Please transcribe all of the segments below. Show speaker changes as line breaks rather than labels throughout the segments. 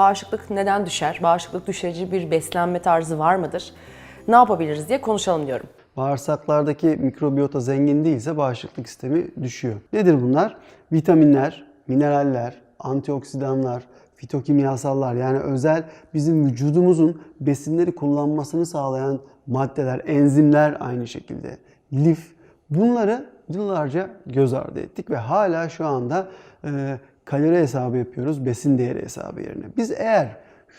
bağışıklık neden düşer? Bağışıklık düşürücü bir beslenme tarzı var mıdır? Ne yapabiliriz diye konuşalım diyorum.
Bağırsaklardaki mikrobiyota zengin değilse bağışıklık sistemi düşüyor. Nedir bunlar? Vitaminler, mineraller, antioksidanlar, fitokimyasallar yani özel bizim vücudumuzun besinleri kullanmasını sağlayan maddeler, enzimler aynı şekilde, lif bunları yıllarca göz ardı ettik ve hala şu anda e, kalori hesabı yapıyoruz besin değeri hesabı yerine. Biz eğer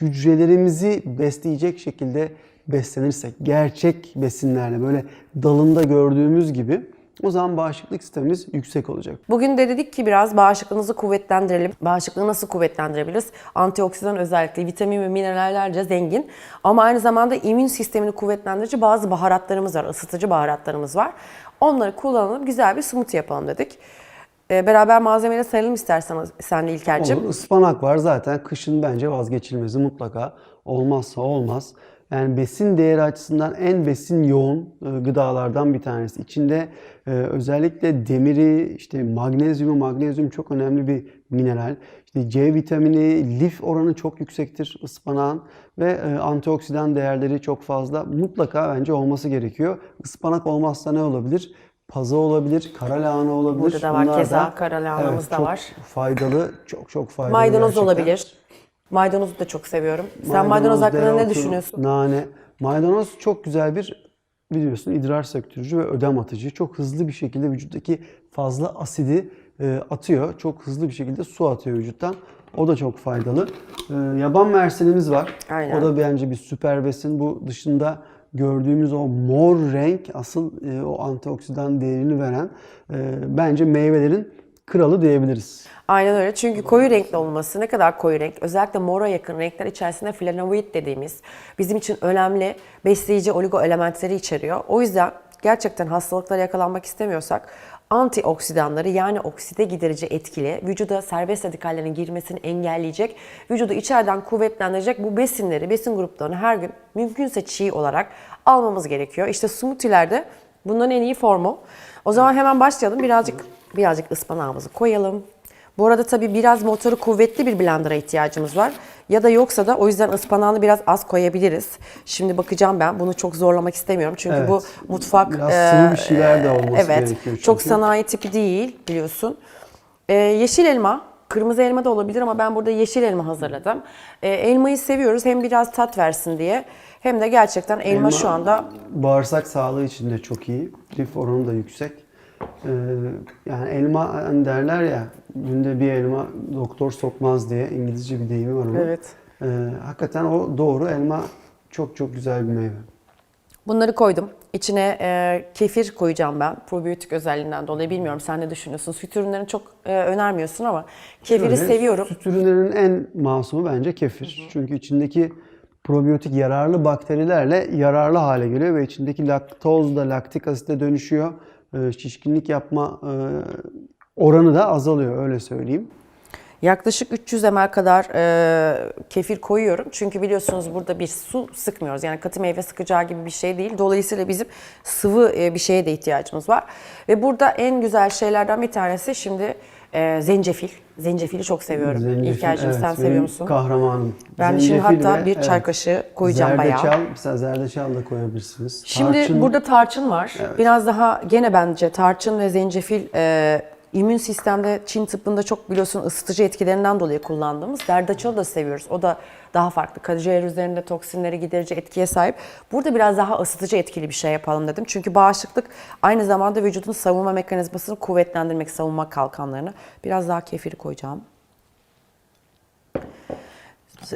hücrelerimizi besleyecek şekilde beslenirsek, gerçek besinlerle böyle dalında gördüğümüz gibi o zaman bağışıklık sistemimiz yüksek olacak.
Bugün de dedik ki biraz bağışıklığınızı kuvvetlendirelim. Bağışıklığı nasıl kuvvetlendirebiliriz? Antioksidan özellikle vitamin ve minerallerce zengin. Ama aynı zamanda immün sistemini kuvvetlendirici bazı baharatlarımız var, ısıtıcı baharatlarımız var. Onları kullanalım, güzel bir smoothie yapalım dedik. Ee, beraber malzemeleri sayalım istersen sen de İlker'cim.
Olur. Ispanak var zaten kışın bence vazgeçilmezi mutlaka. Olmazsa olmaz. Yani besin değeri açısından en besin yoğun e, gıdalardan bir tanesi. İçinde e, özellikle demiri, işte magnezyumu, magnezyum çok önemli bir mineral. İşte C vitamini, lif oranı çok yüksektir ıspanağın ve e, antioksidan değerleri çok fazla. Mutlaka bence olması gerekiyor. Ispanak olmazsa ne olabilir? Pazı olabilir, kara lahana olabilir.
Burada da var,
Bunlar
keza kara lahanamız da
çok
var.
faydalı, çok çok faydalı
Maydanoz
gerçekten.
olabilir. Maydanozu da çok seviyorum. Sen maydanoz hakkında ne
dereotu,
düşünüyorsun?
Nane. Maydanoz çok güzel bir biliyorsun idrar söktürücü ve ödem atıcı. Çok hızlı bir şekilde vücuttaki fazla asidi e, atıyor. Çok hızlı bir şekilde su atıyor vücuttan. O da çok faydalı. E, yaban mersinimiz var.
Aynen.
O da bence bir süper besin. Bu dışında gördüğümüz o mor renk asıl e, o antioksidan değerini veren e, bence meyvelerin kralı diyebiliriz.
Aynen öyle. Çünkü koyu renkli olması ne kadar koyu renk, özellikle mora yakın renkler içerisinde flavonoid dediğimiz bizim için önemli besleyici oligo elementleri içeriyor. O yüzden gerçekten hastalıklara yakalanmak istemiyorsak antioksidanları yani okside giderici etkili, vücuda serbest radikallerin girmesini engelleyecek, vücudu içeriden kuvvetlendirecek bu besinleri, besin gruplarını her gün mümkünse çiğ olarak almamız gerekiyor. İşte smoothie'lerde bunların en iyi formu. O zaman hemen başlayalım. Birazcık birazcık ıspanağımızı koyalım. Bu arada tabii biraz motoru kuvvetli bir blender'a ihtiyacımız var. Ya da yoksa da o yüzden ıspanağını biraz az koyabiliriz. Şimdi bakacağım ben. Bunu çok zorlamak istemiyorum. Çünkü
Evet.
bu mutfak...
Biraz
e,
sıvı bir şeyler de olması
evet,
gerekiyor
Çok
çünkü.
sanayi tipi değil biliyorsun. E, yeşil elma, kırmızı elma da olabilir ama ben burada yeşil elma hazırladım. E, elmayı seviyoruz hem biraz tat versin diye hem de gerçekten elma,
Elma
şu anda
bağırsak sağlığı için de çok iyi. Lif oranı da yüksek. Ee, yani elma hani derler ya günde bir elma doktor sokmaz diye İngilizce bir deyimi var onun.
Evet.
Ee, hakikaten o doğru. Elma çok çok güzel bir meyve.
Bunları koydum. İçine e, kefir koyacağım ben. Probiyotik özelliğinden dolayı bilmiyorum sen ne düşünüyorsun. Süt ürünlerini çok e, önermiyorsun ama kefiri
Şöyle,
seviyorum.
Süt ürünlerinin en masumu bence kefir. Çünkü içindeki probiyotik yararlı bakterilerle yararlı hale geliyor ve içindeki laktoz da laktik asite dönüşüyor. Ee, şişkinlik yapma e, oranı da azalıyor öyle söyleyeyim.
Yaklaşık 300 ml kadar e, kefir koyuyorum. Çünkü biliyorsunuz burada bir su sıkmıyoruz. Yani katı meyve sıkacağı gibi bir şey değil. Dolayısıyla bizim sıvı e, bir şeye de ihtiyacımız var. Ve burada en güzel şeylerden bir tanesi şimdi e, zencefil. Zencefili çok seviyorum.
Zencefil,
İlker'cim
evet,
sen seviyor musun?
Kahramanım.
Ben şimdi
Zencefil
hatta
ve,
bir çay kaşığı koyacağım bayağı.
zerdeçal, Mesela zerdeçal da koyabilirsiniz.
Şimdi
Tarçın,
burada tarçın var. Biraz daha gene bence tarçın ve zencefil e, immün sistemde Çin tıbbında çok biliyorsun ısıtıcı etkilerinden dolayı kullandığımız zerdeçalı da seviyoruz. O da daha farklı. Karaciğer üzerinde toksinleri giderici etkiye sahip. Burada biraz daha ısıtıcı etkili bir şey yapalım dedim. Çünkü bağışıklık aynı zamanda vücudun savunma mekanizmasını kuvvetlendirmek, savunma kalkanlarını. Biraz daha kefiri koyacağım.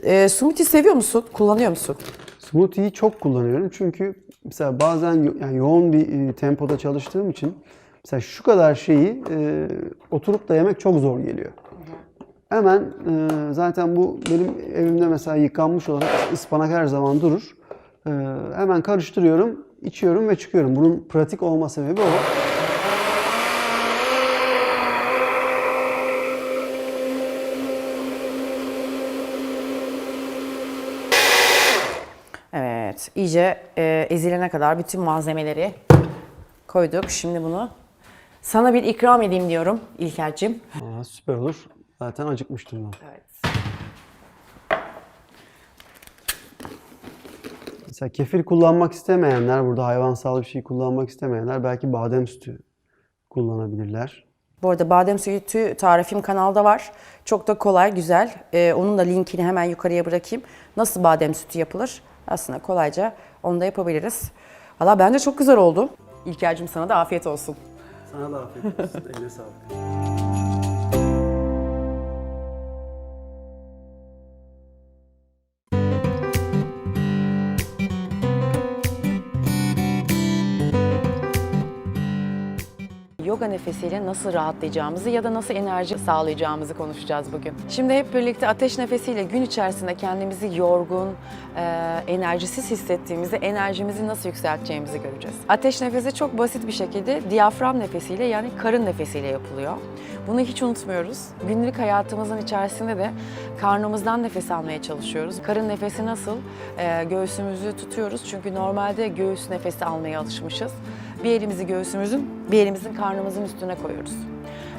E, smoothie seviyor musun? Kullanıyor musun?
Smoothie'yi çok kullanıyorum çünkü mesela bazen yani yoğun bir e, tempoda çalıştığım için mesela şu kadar şeyi e, oturup da yemek çok zor geliyor. Hemen e, zaten bu benim evimde mesela yıkanmış olarak ıspanak her zaman durur. E, hemen karıştırıyorum, içiyorum ve çıkıyorum. Bunun pratik olma sebebi o.
Evet, iyice e, ezilene kadar bütün malzemeleri koyduk. Şimdi bunu sana bir ikram edeyim diyorum İlker'cim.
Aa, süper olur. Zaten acıkmıştım ben.
Evet.
Mesela kefir kullanmak istemeyenler, burada hayvansal bir şey kullanmak istemeyenler belki badem sütü kullanabilirler.
Bu arada badem sütü tarifim kanalda var. Çok da kolay, güzel. Ee, onun da linkini hemen yukarıya bırakayım. Nasıl badem sütü yapılır? Aslında kolayca onu da yapabiliriz. Valla bence çok güzel oldu. İlker'cim sana da afiyet olsun.
Sana da afiyet olsun. Eline sağlık.
Yoga nefesiyle nasıl rahatlayacağımızı ya da nasıl enerji sağlayacağımızı konuşacağız bugün. Şimdi hep birlikte ateş nefesiyle gün içerisinde kendimizi yorgun, e, enerjisiz hissettiğimizde enerjimizi nasıl yükselteceğimizi göreceğiz. Ateş nefesi çok basit bir şekilde diyafram nefesiyle yani karın nefesiyle yapılıyor. Bunu hiç unutmuyoruz. Günlük hayatımızın içerisinde de karnımızdan nefes almaya çalışıyoruz. Karın nefesi nasıl? E, göğsümüzü tutuyoruz çünkü normalde göğüs nefesi almaya alışmışız. Bir elimizi göğsümüzün, bir elimizin karnımızın üstüne koyuyoruz.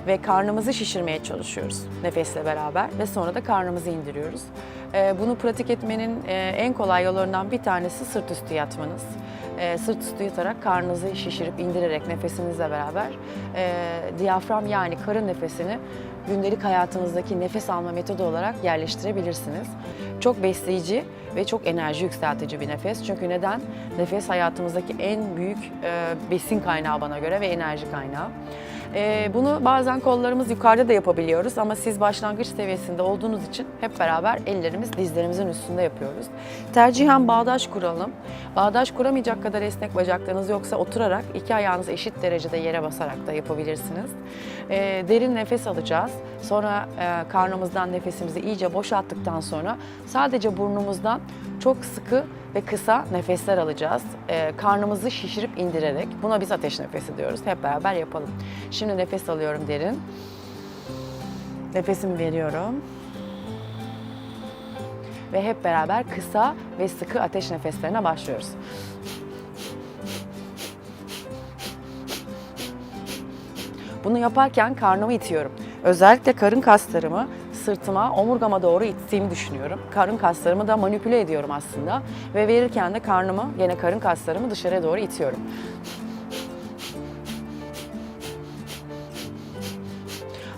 Ve karnımızı şişirmeye çalışıyoruz nefesle beraber ve sonra da karnımızı indiriyoruz. Ee, bunu pratik etmenin e, en kolay yollarından bir tanesi sırt üstü yatmanız. Ee, sırt üstü yatarak karnınızı şişirip indirerek nefesinizle beraber e, diyafram yani karın nefesini gündelik hayatınızdaki nefes alma metodu olarak yerleştirebilirsiniz. Çok besleyici ve çok enerji yükseltici bir nefes. Çünkü neden? Nefes hayatımızdaki en büyük e, besin kaynağı bana göre ve enerji kaynağı. E, bunu bazen kollarımız yukarıda da yapabiliyoruz ama siz başlangıç seviyesinde olduğunuz için hep beraber ellerimiz dizlerimizin üstünde yapıyoruz. Tercihen bağdaş kuralım. Bağdaş kuramayacak kadar esnek bacaklarınız yoksa oturarak iki ayağınızı eşit derecede yere basarak da yapabilirsiniz. E, derin nefes alacağız. Sonra e, karnımızdan nefesimizi iyice boşalttıktan sonra sadece burnumuzdan çok sıkı ve kısa nefesler alacağız. Ee, karnımızı şişirip indirerek. Buna biz ateş nefesi diyoruz. Hep beraber yapalım. Şimdi nefes alıyorum derin. Nefesimi veriyorum. Ve hep beraber kısa ve sıkı ateş nefeslerine başlıyoruz. Bunu yaparken karnımı itiyorum. Özellikle karın kaslarımı sırtıma, omurgama doğru ittiğimi düşünüyorum. Karın kaslarımı da manipüle ediyorum aslında. Ve verirken de karnımı, gene karın kaslarımı dışarıya doğru itiyorum.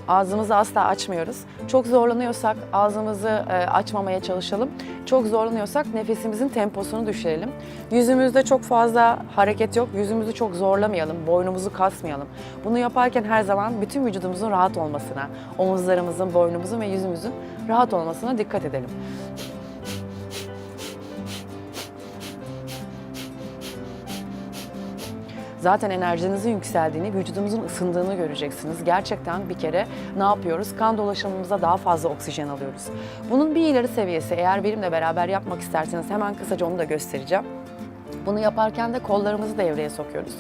Ağzımızı asla açmıyoruz. Çok zorlanıyorsak ağzımızı e, açmamaya çalışalım. Çok zorlanıyorsak nefesimizin temposunu düşürelim. Yüzümüzde çok fazla hareket yok. Yüzümüzü çok zorlamayalım. Boynumuzu kasmayalım. Bunu yaparken her zaman bütün vücudumuzun rahat olmasına, omuzlarımızın, boynumuzun ve yüzümüzün rahat olmasına dikkat edelim. Zaten enerjinizin yükseldiğini, vücudumuzun ısındığını göreceksiniz. Gerçekten bir kere ne yapıyoruz? Kan dolaşımımıza daha fazla oksijen alıyoruz. Bunun bir ileri seviyesi eğer benimle beraber yapmak isterseniz hemen kısaca onu da göstereceğim. Bunu yaparken de kollarımızı devreye sokuyoruz.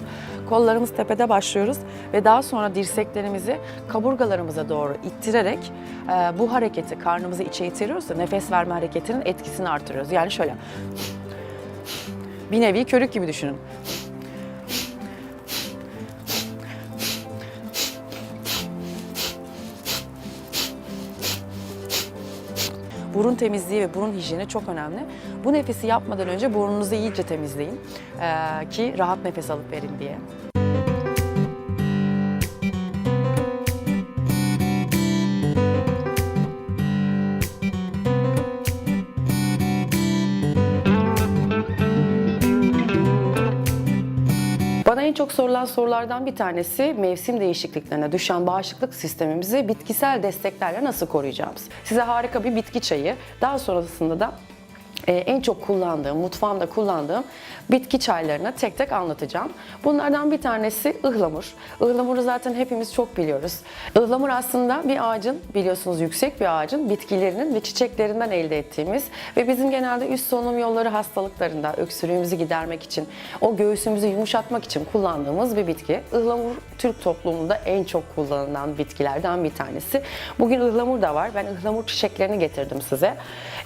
Kollarımız tepede başlıyoruz ve daha sonra dirseklerimizi kaburgalarımıza doğru ittirerek e, bu hareketi karnımızı içe ittiriyoruz da nefes verme hareketinin etkisini artırıyoruz. Yani şöyle bir nevi körük gibi düşünün. Burun temizliği ve burun hijyeni çok önemli. Bu nefesi yapmadan önce burnunuzu iyice temizleyin eee, ki rahat nefes alıp verin diye. Bana en çok sorulan sorulardan bir tanesi mevsim değişikliklerine düşen bağışıklık sistemimizi bitkisel desteklerle nasıl koruyacağımız. Size harika bir bitki çayı, daha sonrasında da en çok kullandığım, mutfağımda kullandığım bitki çaylarını tek tek anlatacağım. Bunlardan bir tanesi ıhlamur. Ihlamuru zaten hepimiz çok biliyoruz. Ihlamur aslında bir ağacın, biliyorsunuz yüksek bir ağacın bitkilerinin ve çiçeklerinden elde ettiğimiz ve bizim genelde üst solunum yolları hastalıklarında öksürüğümüzü gidermek için, o göğsümüzü yumuşatmak için kullandığımız bir bitki. Ihlamur Türk toplumunda en çok kullanılan bitkilerden bir tanesi. Bugün ıhlamur da var. Ben ıhlamur çiçeklerini getirdim size.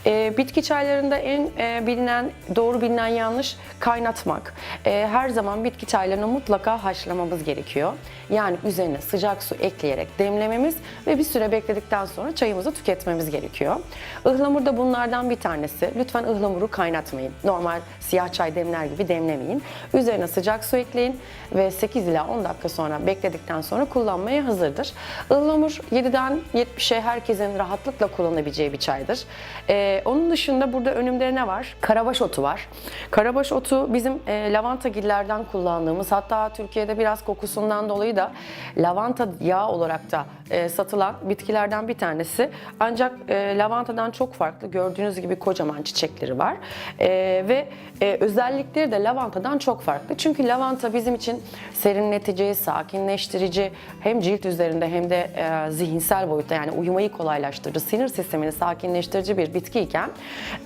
Ee, bitki çaylarında en en e, bilinen, doğru bilinen yanlış kaynatmak. E, her zaman bitki çaylarını mutlaka haşlamamız gerekiyor. Yani üzerine sıcak su ekleyerek demlememiz ve bir süre bekledikten sonra çayımızı tüketmemiz gerekiyor. Ihlamur da bunlardan bir tanesi. Lütfen ıhlamuru kaynatmayın. Normal siyah çay demler gibi demlemeyin. Üzerine sıcak su ekleyin ve 8 ila 10 dakika sonra bekledikten sonra kullanmaya hazırdır. Ihlamur 7'den 70'e herkesin rahatlıkla kullanabileceği bir çaydır. Ee, onun dışında burada önümde ne var? Karabaş otu var. Karabaş otu bizim e, lavanta gillerden kullandığımız hatta Türkiye'de biraz kokusundan dolayı da lavanta yağı olarak da e, satılan bitkilerden bir tanesi. Ancak e, lavantadan çok farklı. Gördüğünüz gibi kocaman çiçekleri var. E, ve e, özellikleri de lavantadan çok farklı. Çünkü lavanta bizim için serinletici, sakinleştirici hem cilt üzerinde hem de e, zihinsel boyutta yani uyumayı kolaylaştırıcı, sinir sistemini sakinleştirici bir bitkiyken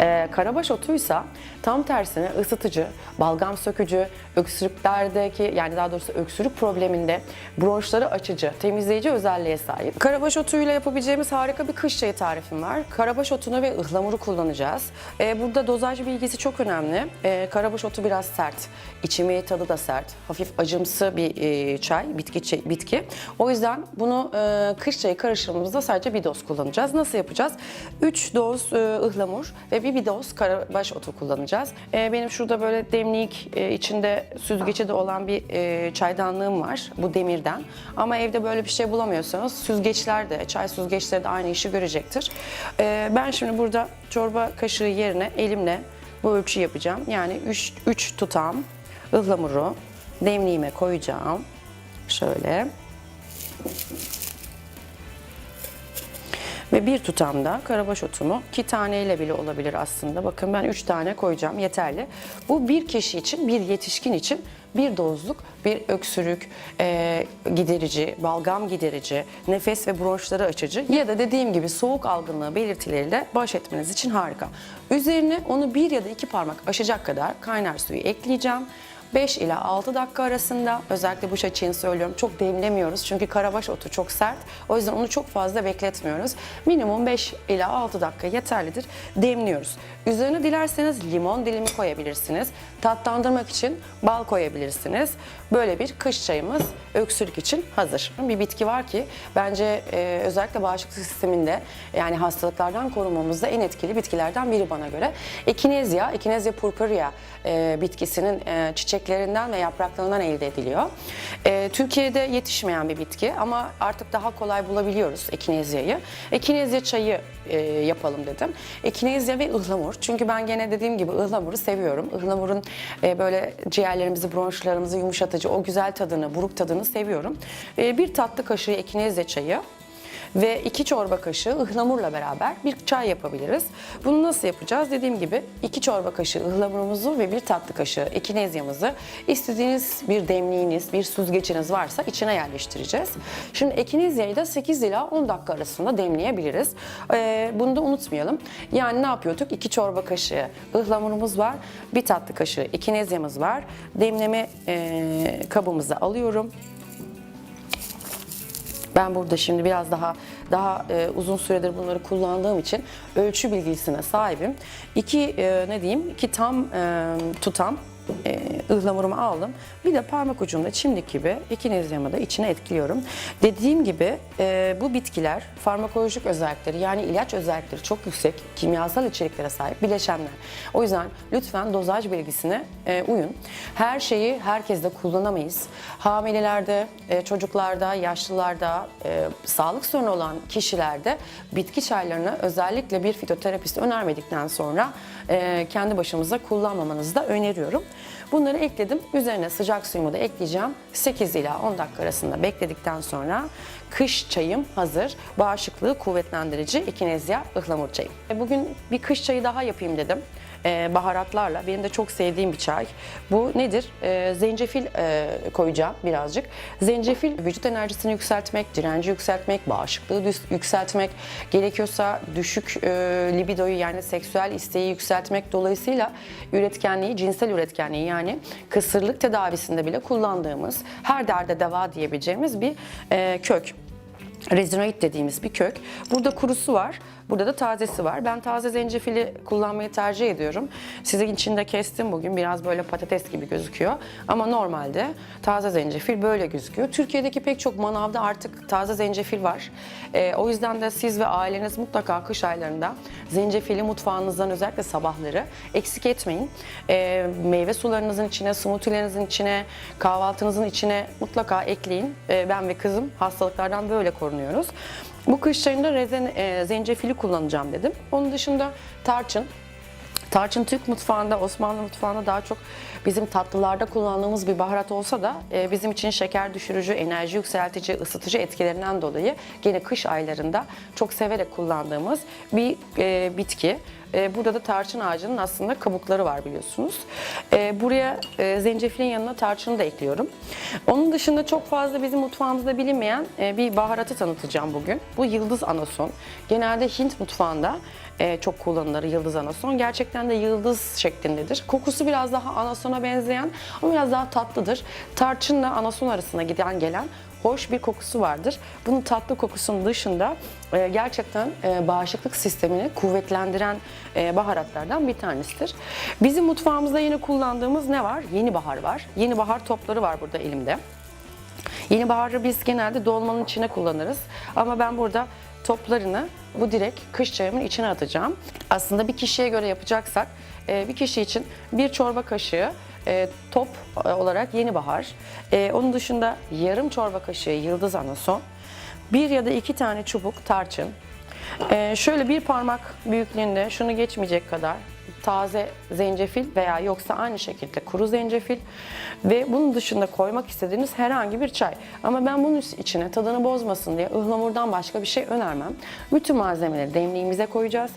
e, karabaş otuysa tam tersine ısıtıcı, balgam sökücü, öksürüklerdeki yani daha doğrusu öksürük probleminde bronşları açıcı, temizleyici özelliğe sahip. Karabaş otuyla yapabileceğimiz harika bir kış çayı tarifim var. Karabaş otunu ve ıhlamuru kullanacağız. E, burada dozaj bilgisi çok önemli. E, karabaş otu biraz sert. İçimi tadı da sert. Hafif acımsı bir e, çay, bitki çay- bitki. O yüzden bunu e, kış çayı karışımımızda sadece bir doz kullanacağız. Nasıl yapacağız? 3 doz e, ıhlamur ve bir, bir doz karabaş otu kullanacağız. E, benim şurada böyle demlik e, içinde süzgeci de olan bir e, çaydanlığım var. Bu demirden. Ama evde böyle bir şey bulamıyorsanız süzgeçler de, çay süzgeçleri de aynı işi görecektir. E, ben şimdi burada çorba kaşığı yerine elimle bu ölçü yapacağım. Yani 3 tutam ıhlamuru demliğime koyacağım. Şöyle. Ve bir tutam da karabaş otumu iki taneyle bile olabilir aslında. Bakın ben üç tane koyacağım yeterli. Bu bir kişi için, bir yetişkin için bir dozluk bir öksürük e, giderici, balgam giderici, nefes ve bronşları açıcı ya da dediğim gibi soğuk algınlığı belirtileriyle baş etmeniz için harika. Üzerine onu bir ya da iki parmak aşacak kadar kaynar suyu ekleyeceğim. 5 ila 6 dakika arasında özellikle bu için söylüyorum çok demlemiyoruz çünkü karabaş otu çok sert. O yüzden onu çok fazla bekletmiyoruz. Minimum 5 ila 6 dakika yeterlidir. Demliyoruz. Üzerine dilerseniz limon dilimi koyabilirsiniz. Tatlandırmak için bal koyabilirsiniz. Böyle bir kış çayımız öksürük için hazır. Bir bitki var ki bence e, özellikle bağışıklık sisteminde yani hastalıklardan korunmamızda en etkili bitkilerden biri bana göre. Ekinezya, Ekinezya purpurea e, bitkisinin e, çiçeklerinden ve yapraklarından elde ediliyor. E, Türkiye'de yetişmeyen bir bitki ama artık daha kolay bulabiliyoruz ekinezyayı. Ekinezya çayı e, yapalım dedim. Ekinezya ve ıhlamur. Çünkü ben gene dediğim gibi ıhlamuru seviyorum. Ihlamurun e, böyle ciğerlerimizi, bronşlarımızı yumuşatıcı o güzel tadını, buruk tadını seviyorum. E, bir tatlı kaşığı ekinezya çayı ve 2 çorba kaşığı ıhlamurla beraber bir çay yapabiliriz. Bunu nasıl yapacağız? Dediğim gibi 2 çorba kaşığı ıhlamurumuzu ve bir tatlı kaşığı ekinezyamızı istediğiniz bir demliğiniz, bir süzgeciniz varsa içine yerleştireceğiz. Şimdi ekinezyayı da 8 ila 10 dakika arasında demleyebiliriz. Ee, bunu da unutmayalım. Yani ne yapıyorduk? 2 çorba kaşığı ıhlamurumuz var, bir tatlı kaşığı ekinezyamız var. Demleme e, kabımıza alıyorum. Ben burada şimdi biraz daha daha e, uzun süredir bunları kullandığım için ölçü bilgisine sahibim. İki e, ne diyeyim? iki tam e, tutam e, ıhlamurumu aldım. Bir de parmak ucumda çimdik gibi ekinezyamı da içine etkiliyorum. Dediğim gibi e, bu bitkiler farmakolojik özellikleri yani ilaç özellikleri çok yüksek kimyasal içeriklere sahip bileşenler. O yüzden lütfen dozaj bilgisine e, uyun. Her şeyi herkes de kullanamayız. Hamilelerde, e, çocuklarda, yaşlılarda, e, sağlık sorunu olan kişilerde bitki çaylarını özellikle bir fitoterapist önermedikten sonra e, kendi başımıza kullanmamanızı da öneriyorum. Bunları ekledim. Üzerine sıcak suyumu da ekleyeceğim. 8 ila 10 dakika arasında bekledikten sonra kış çayım hazır. Bağışıklığı kuvvetlendirici ekinezya ıhlamur çayı. E, Bugün bir kış çayı daha yapayım dedim. E, baharatlarla. Benim de çok sevdiğim bir çay. Bu nedir? E, zencefil e, koyacağım birazcık. Zencefil vücut enerjisini yükseltmek, direnci yükseltmek, bağışıklığı yükseltmek, gerekiyorsa düşük e, libidoyu yani seksüel isteği yükseltmek dolayısıyla üretkenliği, cinsel üretkenliği yani kısırlık tedavisinde bile kullandığımız her derde deva diyebileceğimiz bir kök. Rezinoid dediğimiz bir kök. Burada kurusu var. Burada da tazesi var. Ben taze zencefili kullanmayı tercih ediyorum. Sizin için de kestim bugün. Biraz böyle patates gibi gözüküyor. Ama normalde taze zencefil böyle gözüküyor. Türkiye'deki pek çok manavda artık taze zencefil var. Ee, o yüzden de siz ve aileniz mutlaka kış aylarında zencefili mutfağınızdan özellikle sabahları eksik etmeyin. Ee, meyve sularınızın içine, smoothie'lerinizin içine, kahvaltınızın içine mutlaka ekleyin. Ee, ben ve kızım hastalıklardan böyle korunuyoruz. Bu kış ayında rezen, e, zencefili kullanacağım dedim. Onun dışında tarçın. Tarçın Türk mutfağında, Osmanlı mutfağında daha çok bizim tatlılarda kullandığımız bir baharat olsa da e, bizim için şeker düşürücü, enerji yükseltici, ısıtıcı etkilerinden dolayı gene kış aylarında çok severek kullandığımız bir e, bitki. E, burada da tarçın ağacının aslında kabukları var biliyorsunuz. E, buraya e, zencefilin yanına tarçını da ekliyorum. Onun dışında çok fazla bizim mutfağımızda bilinmeyen e, bir baharatı tanıtacağım bugün. Bu yıldız anason. Genelde Hint mutfağında e, çok kullanılır yıldız anason. Gerçekten de yıldız şeklindedir. Kokusu biraz daha anasona benzeyen ama biraz daha tatlıdır. Tarçınla anason arasına giden gelen hoş bir kokusu vardır. Bunun tatlı kokusunun dışında e, gerçekten e, bağışıklık sistemini kuvvetlendiren e, baharatlardan bir tanesidir. Bizim mutfağımızda yine kullandığımız ne var? Yeni bahar var. Yeni bahar topları var burada elimde. Yeni baharı biz genelde dolmanın içine kullanırız. Ama ben burada toplarını bu direkt kış çayımın içine atacağım. Aslında bir kişiye göre yapacaksak e, bir kişi için bir çorba kaşığı e, top e, olarak yeni bahar. E, Onun dışında yarım çorba kaşığı yıldız anason. Bir ya da iki tane çubuk tarçın. E, Şöyle bir parmak büyüklüğünde şunu geçmeyecek kadar taze zencefil veya yoksa aynı şekilde kuru zencefil ve bunun dışında koymak istediğiniz herhangi bir çay. Ama ben bunun içine tadını bozmasın diye ıhlamurdan başka bir şey önermem. Bütün malzemeleri demliğimize koyacağız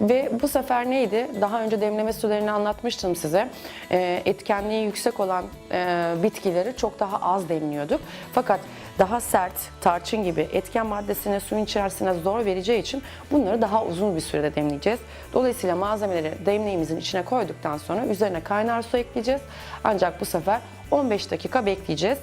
ve bu sefer neydi? Daha önce demleme sularını anlatmıştım size. Ee, etkenliği yüksek olan e, bitkileri çok daha az demliyorduk. Fakat daha sert, tarçın gibi etken maddesini suyun içerisine zor vereceği için bunları daha uzun bir sürede demleyeceğiz. Dolayısıyla malzemeleri demliğimizin içine koyduktan sonra üzerine kaynar su ekleyeceğiz. Ancak bu sefer 15 dakika bekleyeceğiz.